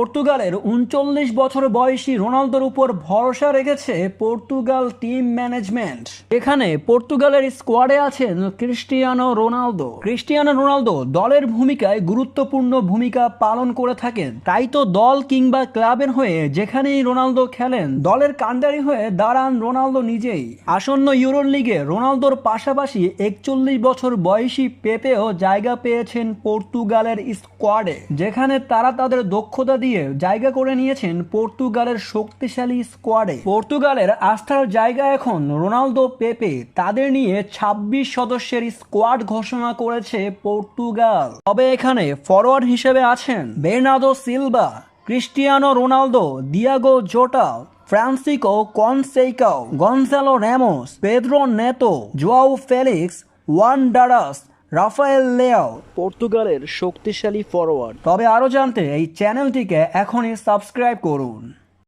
পর্তুগালের উনচল্লিশ বছর বয়সী রোনালদোর উপর ভরসা রেখেছে পর্তুগাল টিম ম্যানেজমেন্ট। এখানে পর্তুগালের স্কোয়াডে আছেন ক্রিস্টিয়ানো রোনালদো। ক্রিস্টিয়ানো রোনালদো দলের ভূমিকায় গুরুত্বপূর্ণ ভূমিকা পালন করে থাকেন। তাই তো দল কিংবা ক্লাবের হয়ে যেখানেই রোনালদো খেলেন, দলের কান্ডারি হয়ে দাঁড়ান রোনালদো নিজেই। আসন্ন ইউরো লিগে রোনালদোর পাশাপাশি একচল্লিশ বছর বয়সী পেপেও জায়গা পেয়েছেন পর্তুগালের স্কোয়াডে, যেখানে তারা তাদের দক্ষতা দিয়ে জায়গা করে নিয়েছেন পর্তুগালের শক্তিশালী স্কোয়াডে। পর্তুগালের আস্থার জায়গা এখন রোনালদো, পেপে। তাদের নিয়ে ২৬ সদস্যের স্কোয়াড ঘোষণা করেছে পর্তুগাল। তবে এখানে ফরওয়ার্ড হিসেবে আছেন Bernardo Silva, Cristiano Ronaldo, Diogo Jota Francisco Conceicao, Goncalo Ramos Pedro Neto, Joao Felix, one ডারাস রাফায়েল লেও পর্তুগালের শক্তিশালী ফরওয়ার্ড তবে আরও জানতে এই চ্যানেলটিকে এখনই সাবস্ক্রাইব করুন।